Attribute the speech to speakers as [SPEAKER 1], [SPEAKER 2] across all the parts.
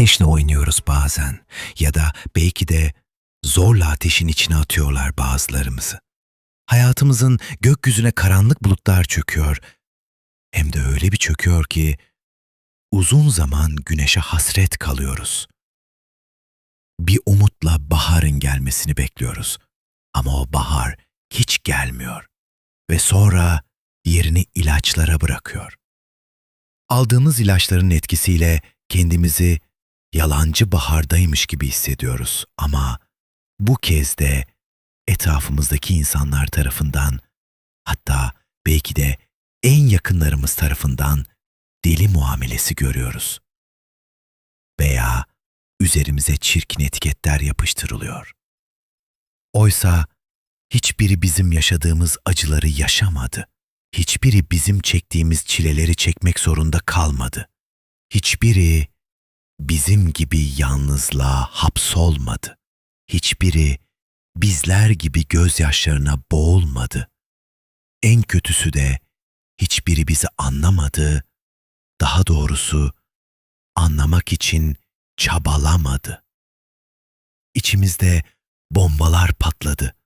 [SPEAKER 1] ateşle oynuyoruz bazen ya da belki de zorla ateşin içine atıyorlar bazılarımızı. Hayatımızın gökyüzüne karanlık bulutlar çöküyor. Hem de öyle bir çöküyor ki uzun zaman güneşe hasret kalıyoruz. Bir umutla baharın gelmesini bekliyoruz. Ama o bahar hiç gelmiyor ve sonra yerini ilaçlara bırakıyor. Aldığımız ilaçların etkisiyle kendimizi yalancı bahardaymış gibi hissediyoruz ama bu kez de etrafımızdaki insanlar tarafından hatta belki de en yakınlarımız tarafından deli muamelesi görüyoruz. Veya üzerimize çirkin etiketler yapıştırılıyor. Oysa hiçbiri bizim yaşadığımız acıları yaşamadı. Hiçbiri bizim çektiğimiz çileleri çekmek zorunda kalmadı. Hiçbiri bizim gibi yalnızlığa hapsolmadı. Hiçbiri bizler gibi gözyaşlarına boğulmadı. En kötüsü de hiçbiri bizi anlamadı, daha doğrusu anlamak için çabalamadı. İçimizde bombalar patladı.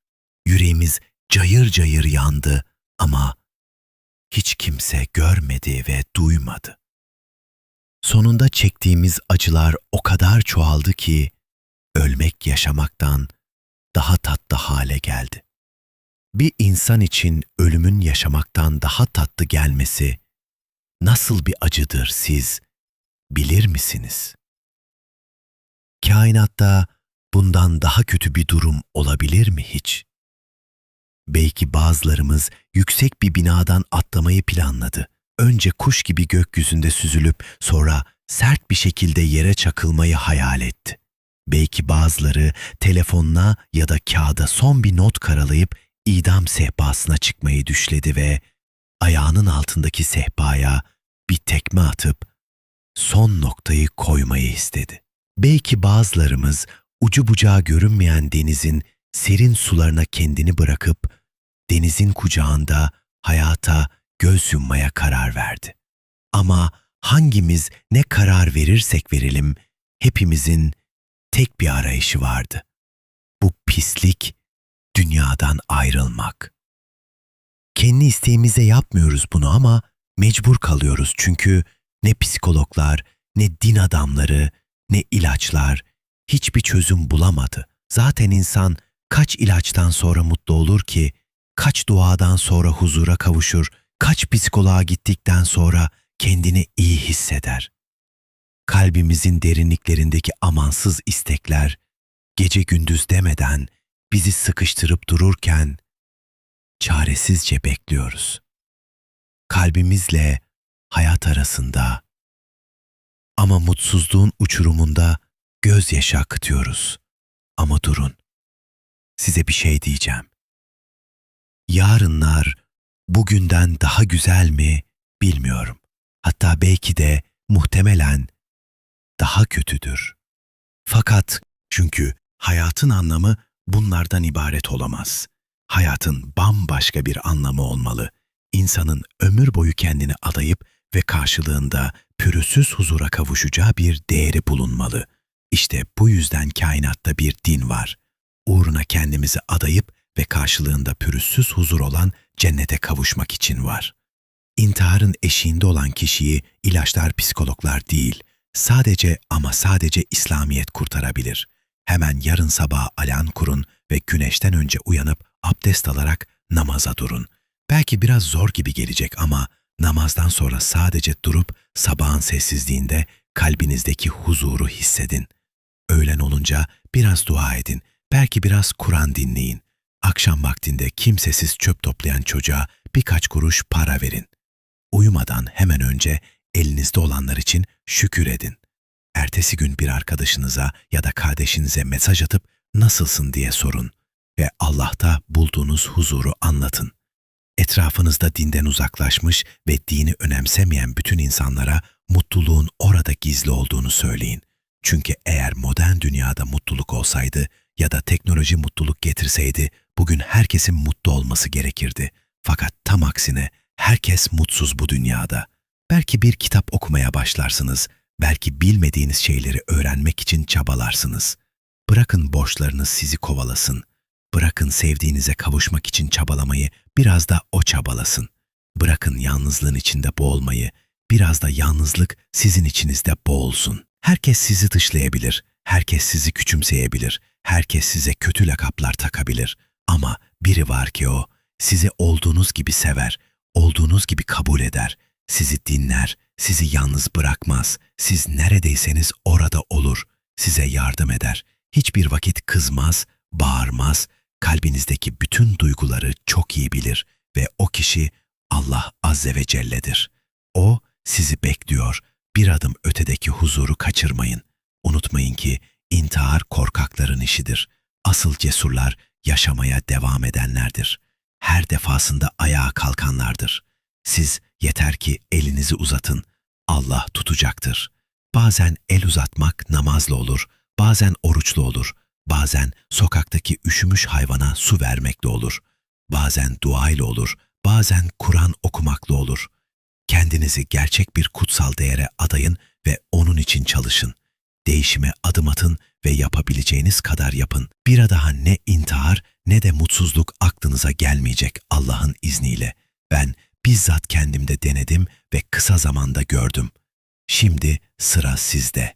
[SPEAKER 1] Yüreğimiz cayır cayır yandı ama hiç kimse görmedi ve duymadı. Sonunda çektiğimiz acılar o kadar çoğaldı ki ölmek yaşamaktan daha tatlı hale geldi. Bir insan için ölümün yaşamaktan daha tatlı gelmesi nasıl bir acıdır siz bilir misiniz? Kainatta bundan daha kötü bir durum olabilir mi hiç? Belki bazılarımız yüksek bir binadan atlamayı planladı. Önce kuş gibi gökyüzünde süzülüp sonra sert bir şekilde yere çakılmayı hayal etti. Belki bazıları telefonuna ya da kağıda son bir not karalayıp idam sehpasına çıkmayı düşledi ve ayağının altındaki sehpaya bir tekme atıp son noktayı koymayı istedi. Belki bazılarımız ucu bucağı görünmeyen denizin serin sularına kendini bırakıp denizin kucağında hayata göz yummaya karar verdi. Ama hangimiz ne karar verirsek verelim hepimizin tek bir arayışı vardı. Bu pislik dünyadan ayrılmak. Kendi isteğimize yapmıyoruz bunu ama mecbur kalıyoruz çünkü ne psikologlar, ne din adamları, ne ilaçlar hiçbir çözüm bulamadı. Zaten insan kaç ilaçtan sonra mutlu olur ki, kaç duadan sonra huzura kavuşur, kaç psikoloğa gittikten sonra kendini iyi hisseder. Kalbimizin derinliklerindeki amansız istekler gece gündüz demeden bizi sıkıştırıp dururken çaresizce bekliyoruz. Kalbimizle hayat arasında ama mutsuzluğun uçurumunda gözyaşı akıtıyoruz. Ama durun. Size bir şey diyeceğim. Yarınlar bugünden daha güzel mi bilmiyorum. Hatta belki de muhtemelen daha kötüdür. Fakat çünkü hayatın anlamı bunlardan ibaret olamaz. Hayatın bambaşka bir anlamı olmalı. İnsanın ömür boyu kendini adayıp ve karşılığında pürüzsüz huzura kavuşacağı bir değeri bulunmalı. İşte bu yüzden kainatta bir din var. Uğruna kendimizi adayıp ve karşılığında pürüzsüz huzur olan cennete kavuşmak için var. İntiharın eşiğinde olan kişiyi ilaçlar, psikologlar değil, sadece ama sadece İslamiyet kurtarabilir. Hemen yarın sabah alan kurun ve güneşten önce uyanıp abdest alarak namaza durun. Belki biraz zor gibi gelecek ama namazdan sonra sadece durup sabahın sessizliğinde kalbinizdeki huzuru hissedin. Öğlen olunca biraz dua edin, belki biraz Kur'an dinleyin. Akşam vaktinde kimsesiz çöp toplayan çocuğa birkaç kuruş para verin. Uyumadan hemen önce elinizde olanlar için şükür edin. Ertesi gün bir arkadaşınıza ya da kardeşinize mesaj atıp nasılsın diye sorun ve Allah'ta bulduğunuz huzuru anlatın. Etrafınızda dinden uzaklaşmış ve dini önemsemeyen bütün insanlara mutluluğun orada gizli olduğunu söyleyin. Çünkü eğer modern dünyada mutluluk olsaydı ya da teknoloji mutluluk getirseydi bugün herkesin mutlu olması gerekirdi. Fakat tam aksine herkes mutsuz bu dünyada. Belki bir kitap okumaya başlarsınız Belki bilmediğiniz şeyleri öğrenmek için çabalarsınız. Bırakın borçlarınız sizi kovalasın. Bırakın sevdiğinize kavuşmak için çabalamayı, biraz da o çabalasın. Bırakın yalnızlığın içinde boğulmayı, biraz da yalnızlık sizin içinizde boğulsun. Herkes sizi dışlayabilir, herkes sizi küçümseyebilir, herkes size kötü lakaplar takabilir. Ama biri var ki o, sizi olduğunuz gibi sever, olduğunuz gibi kabul eder, sizi dinler, sizi yalnız bırakmaz, siz neredeyseniz orada olur, size yardım eder. Hiçbir vakit kızmaz, bağırmaz, kalbinizdeki bütün duyguları çok iyi bilir ve o kişi Allah Azze ve Celle'dir. O sizi bekliyor, bir adım ötedeki huzuru kaçırmayın. Unutmayın ki intihar korkakların işidir. Asıl cesurlar yaşamaya devam edenlerdir. Her defasında ayağa kalkanlardır. Siz yeter ki elinizi uzatın, Allah tutacaktır. Bazen el uzatmak namazla olur, bazen oruçlu olur, bazen sokaktaki üşümüş hayvana su vermekle olur, bazen dua ile olur, bazen Kur'an okumakla olur. Kendinizi gerçek bir kutsal değere adayın ve onun için çalışın. Değişime adım atın ve yapabileceğiniz kadar yapın. Bir daha ne intihar ne de mutsuzluk aklınıza gelmeyecek Allah'ın izniyle. Ben bizzat kendimde denedim ve kısa zamanda gördüm. Şimdi sıra sizde.